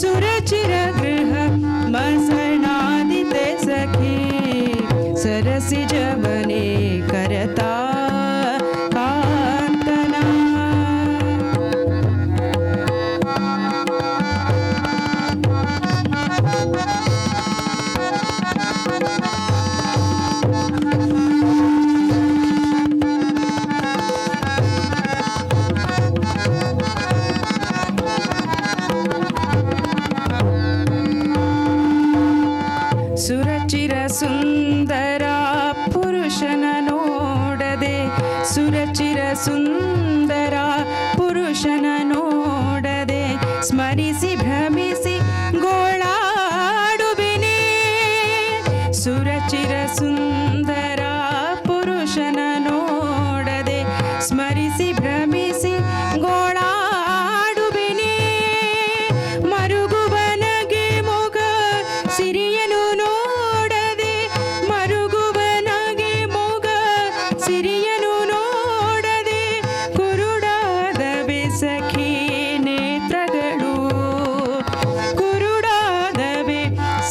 ಸುರಚಿರ ಸುರಚಿರ ಸುಂದರ ಪುರುಷನ ನೋಡದೆ ಸ್ಮರಿಸಿ ಭ್ರಮಿಸಿ ಗೋಳಾಡುವಿನೇ ಸುರಚಿರ ಸುಂದರ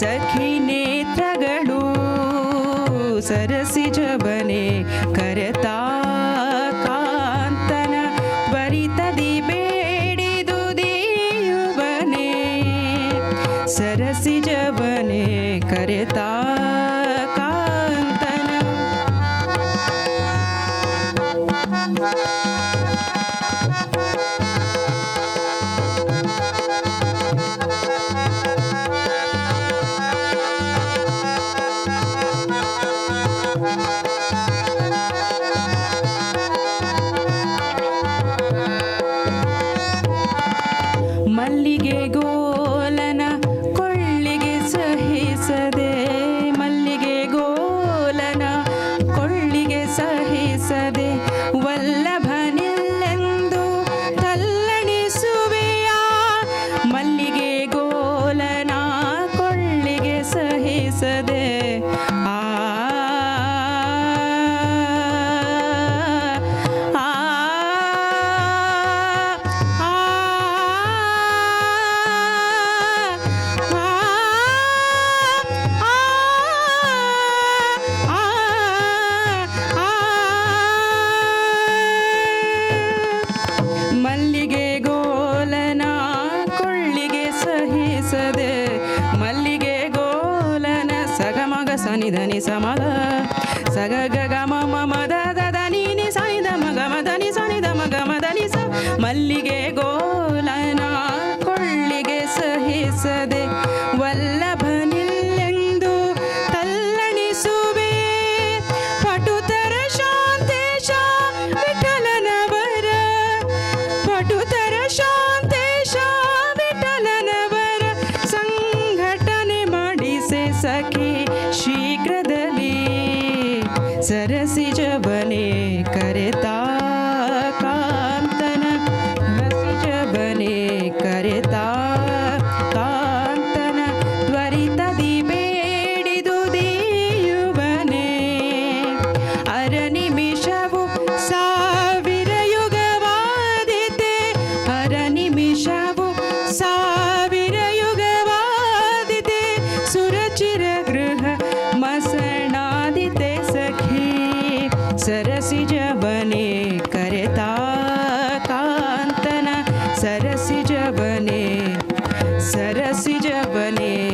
सखी नेत्रू सरसी ಧರಿಸದೆ ಮಲ್ಲಿಗೆ ಗೋಲನ ಸಗಮಗ ಸನಿಧನಿ ಸಮಗ ಸಗ ಗಮ ಮಮದ निज बने करता ಶಬನೇ